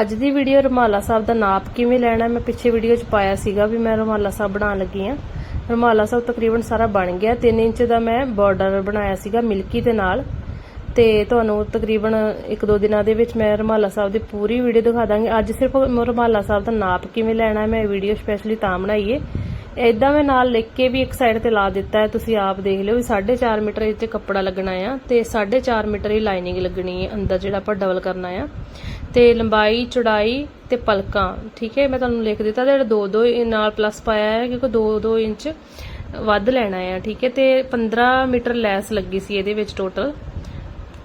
ਅੱਜ ਦੀ ਵੀਡੀਓ ਰੁਮਾਲਾ ਸਾਹਿਬ ਦਾ ਨਾਪ ਕਿਵੇਂ ਲੈਣਾ, ਮੈਂ ਪਿੱਛੇ ਵੀਡੀਓ 'ਚ ਪਾਇਆ ਸੀਗਾ ਵੀ ਮੈਂ ਰੁਮਾਲਾ ਸਾਹਿਬ ਬਣਾਉਣ ਲੱਗੀ ਆ ਰੁਮਾਲਾ ਸਾਹਿਬ ਤਕਰੀਬਨ ਸਾਰਾ ਬਣ ਗਿਆ 3 ਇੰਚ ਦਾ ਮੈਂ ਬਾਰਡਰ ਬਣਾਇਆ ਸੀਗਾ ਮਿਲਕੀ ਦੇ ਨਾਲ। ਤੇ ਤੁਹਾਨੂੰ ਤਕਰੀਬਨ 1-2 ਦਿਨਾਂ ਦੇ ਵਿੱਚ ਮੈਂ ਰੁਮਾਲਾ ਸਾਹਿਬ ਦੀ ਪੂਰੀ ਵੀਡੀਓ ਦਿਖਾ ਦਾਂਗੀ। ਅੱਜ ਸਿਰਫ ਰੁਮਾਲਾ ਸਾਹਿਬ ਦਾ ਨਾਪ ਕਿਵੇਂ ਲੈਣਾ ਮੈਂ ਵੀਡੀਓ ਸਪੈਸ਼ਲੀ ਤਾਂ ਬਣਾਈਏ ਏ। ਇਦਾਂ ਮੈਂ ਨਾਲ ਲਿਖ ਕੇ ਵੀ ਇੱਕ ਸਾਈਡ ਤੇ ਲਾ ਦਿੱਤਾ ਹੈ, ਤੁਸੀਂ ਆਪ ਦੇਖ ਲਿਓ ਵੀ 4.5 ਮੀਟਰ ਇਹ 'ਚ ਕੱਪੜਾ ਲੱਗਣਾ ਆ ਤੇ 4.5 ਮੀਟਰ ਹੀ ਲਾਈਨਿੰਗ ਲੱਗਣੀ ਹੈ ਅੰਦਰ ਜਿਹੜਾ ਆਪਾਂ ਡਬਲ ਕਰਨਾ ਆ। ਤੇ ਲੰਬਾਈ, ਚੌੜਾਈ ਤੇ ਪਲਕਾਂ, ਠੀਕ ਹੈ? ਮੈਂ ਤੁਹਾਨੂੰ ਲਿਖ ਦਿੱਤਾ ਤੇ ਜਿਹੜਾ 2-2 ਨਾਲ ਪਲੱਸ ਪਾਇਆ ਹੈ ਕਿਉਂਕਿ 2-2 ਇੰਚ ਵੱਧ ਲੈਣਾ ਆ ਠੀਕ ਹੈ? ਤੇ 15 ਮੀਟਰ ਲੈਸ ਲੱਗੀ ਸੀ ਇਹਦੇ ਵਿੱਚ ਟੋਟਲ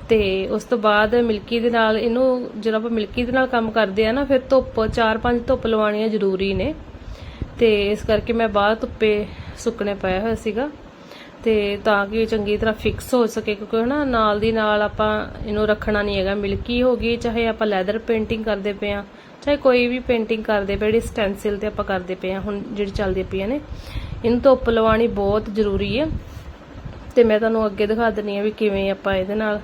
ਤੇ ਉਸ ਤੋਂ ਬਾਅਦ ਮਿਲਕੀ ਦੇ ਨਾਲ ਇਹਨੂੰ ਜਦੋਂ ਆਪਾਂ ਮਿਲਕੀ ਦੇ ਨਾਲ ਕੰਮ ਕਰਦੇ ਆ ਨਾ, ਫਿਰ ਧੁੱਪ 4-5 ਧੁੱਪ ਲਵਾਉਣੀਆਂ ਜ਼ਰੂਰੀ ਨੇ। ਤੇ ਇਸ ਕਰਕੇ ਮੈਂ ਬਾਹਰ ਧੁੱਪੇ ਸੁੱਕਣੇ ਪਾਇਆ ਹੋਇਆ ਸੀਗਾ। ਤੇ ਤਾਂ ਕਿ ਇਹ ਚੰਗੀ ਤਰ੍ਹਾਂ ਫਿਕਸ ਹੋ ਸਕੇ, ਕਿਉਂਕਿ ਹਨਾ ਨਾਲ ਦੀ ਨਾਲ ਆਪਾਂ ਇਹਨੂੰ ਰੱਖਣਾ ਨਹੀਂ ਹੈਗਾ। ਮਿਲਕੀ ਹੋ ਗਈ, ਚਾਹੇ ਆਪਾਂ ਲੈਦਰ ਪੇਂਟਿੰਗ ਕਰਦੇ ਪਏ ਆ ਚਾਹੇ ਕੋਈ ਵੀ ਪੇਂਟਿੰਗ ਕਰਦੇ ਪਏ, ਜਿਹੜੀ ਸਟੈਂਸਿਲ ਤੇ ਆਪਾਂ ਕਰਦੇ ਪਏ ਆ ਹੁਣ ਜਿਹੜੀ ਚੱਲਦੀ ਪਈਆਂ ਨੇ, ਇਹਨੂੰ ਧੁੱਪ ਲਵਾਉਣੀ ਬਹੁਤ ਜ਼ਰੂਰੀ ਹੈ। ਤੇ ਮੈਂ ਤੁਹਾਨੂੰ ਅੱਗੇ ਦਿਖਾ ਦਿੰਨੀ ਆ ਵੀ ਕਿਵੇਂ ਆਪਾਂ ਇਹਦੇ ਨਾਲ,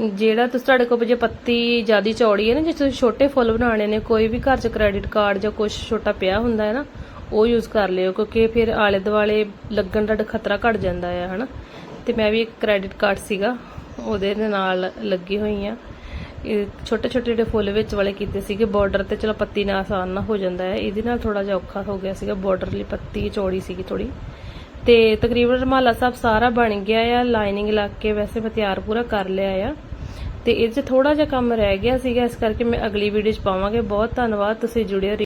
ਜਿਹੜਾ ਤੁਸੀਂ ਤੁਹਾਡੇ ਕੋਲ ਜੇ ਪੱਤੀ ਜਿਆਦੀ ਚੌੜੀ ਹੈ ਨਾ, ਜੇ ਤੁਸੀਂ ਛੋਟੇ ਫੁੱਲ ਬਣਾਉਣੇ ਨੇ, ਕੋਈ ਵੀ ਘਰ 'ਚ ਕ੍ਰੈਡਿਟ ਕਾਰਡ ਜਾਂ ਕੁਝ ਛੋਟਾ ਪਿਆ ਹੁੰਦਾ ਹੈ ਨਾ ਉਹ ਯੂਜ਼ ਕਰ ਲਿਓ ਕਿਉਂਕਿ ਫਿਰ ਆਲੇ ਦੁਆਲੇ ਲੱਗਣ ਦਾ ਖਤਰਾ ਘਟ ਜਾਂਦਾ ਹੈ ਹਨਾ? ਤੇ ਮੈਂ ਵੀ ਇੱਕ ਕ੍ਰੈਡਿਟ ਕਾਰਡ ਸੀਗਾ, ਉਹਦੇ ਦੇ ਨਾਲ ਲੱਗੀ ਹੋਈ ਆ। ਇਹ ਛੋਟੇ ਛੋਟੇ ਜਿਹੜੇ ਫੁੱਲ ਵਿੱਚ ਵਾਲੇ ਕੀਤੇ ਸੀਗੇ ਬਾਰਡਰ ਤੇ, ਚਲੋ ਪੱਤੀ ਨਾਲ ਆਸਾਨ ਨਾ ਹੋ ਜਾਂਦਾ ਹੈ ਇਹਦੇ ਨਾਲ ਥੋੜਾ ਜਿਹਾ ਔਖਾ ਹੋ ਗਿਆ ਸੀਗਾ ਬਾਰਡਰ ਲਈ ਪੱਤੀ ਚੌੜੀ ਸੀਗੀ ਥੋੜੀ ਤੇ ਤਕਰੀਬਨ ਰਮਾਲਾ ਸਾਹਿਬ ਸਾਰਾ ਬਣ ਗਿਆ ਆ ਲਾਈਨਿੰਗ ਲਾ ਕੇ ਵੈਸੇ ਮੈਂ ਤਿਆਰ ਪੂਰਾ ਕਰ ਲਿਆ ਆ। ਤੇ ਇਹ 'ਚ ਥੋੜਾ ਜਿਹਾ ਕੰਮ ਰਹਿ ਗਿਆ ਸੀਗਾ, ਇਸ ਕਰਕੇ ਮੈਂ ਅਗਲੀ ਵੀਡੀਓ 'ਚ ਪਾਵਾਂਗੇ। ਬਹੁਤ ਧੰਨਵਾਦ, ਤੁਸੀਂ ਜੁੜਿਓ ਰਹੋ।